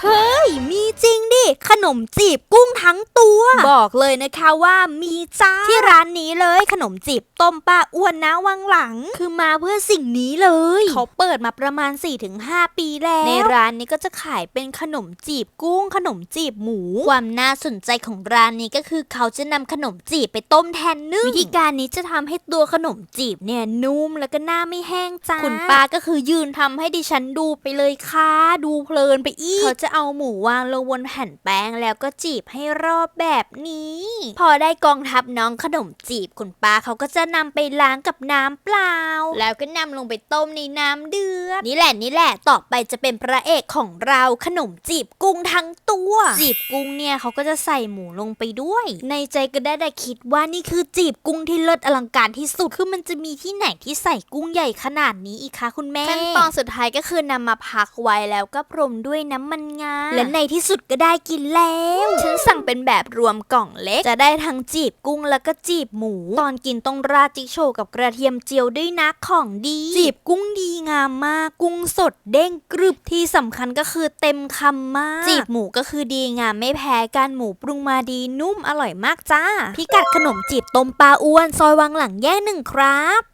เฮ้ย มีจริงดิ ขนมจีบกุ้งทั้งตัว บอกเลยนะคะว่ามีจ้าที่ร้านนี้เลยขนมจีบต้มป้าอ้วนนะวังหลัง คือมาเพื่อสิ่งนี้เลย เขาเปิดมาประมาณ 4-5 ปีแล้ว ในร้านนี้ก็จะขายเป็นขนมจีบกุ้ง ขนมจีบหมู ความน่าสนใจของร้านนี้ก็คือเขาจะนำขนมจีบไปต้มแทนนึ่งวิธีการนี้จะทำให้ตัวขนมจีบเนี่ยนุ่มแล้วก็หน้าไม่แห้งจ้าคุณป้าก็คือยืนทำให้ดิฉันดูไปเลยค่ะดูเพลินไปอีกเขาจะเอาหมูวางลงบนแผ่นแป้งแล้วก็จีบให้รอบแบบนี้ พอได้กองทัพน้องขนมจีบคุณป้าเขาก็จะนำไปล้างกับน้ำเปล่า แล้วก็นำลงไปต้มในน้ำเดือดนี่แหละนี่แหละต่อไปจะเป็นพระเอกของเราขนมจีบกุ้งทั้งตัว จีบกุ้งเนี่ยเขาก็จะใส่หมูลงไปด้วย ในใจก็ได้แต่คิดว่านี่คือจีบกุ้งที่เลิศอลังการที่สุดคือมันจะมีที่ไหนที่ใส่กุ้งใหญ่ขนาดนี้อีกคะคุณแม่ขั้นตอนสุดท้ายก็คือนำมาพักไว้แล้วก็พรมด้วยน้ำมันงาและในที่สุดก็ได้กินแล้ว ฉันสั่งเป็นแบบรวมกล่องเล็ก จะได้ทั้งจีบกุ้งแล้วก็จีบหมู ตอนกินต้องราดจิโชกับกระเทียมเจียวด้วยนะของดี จีบกุ้งดีงามมาก กุ้งสดเด้งกรึบที่สำคัญก็คือเต็มคำมาก จีบหมูก็คือดีงามไม่แพ้กันหมูปรุงมาดีนุ่มอร่อยมากจ้า พิกัดขนมจีบต้มปลาอ้วน ซอยวังหลังแยกหนึ่งครับ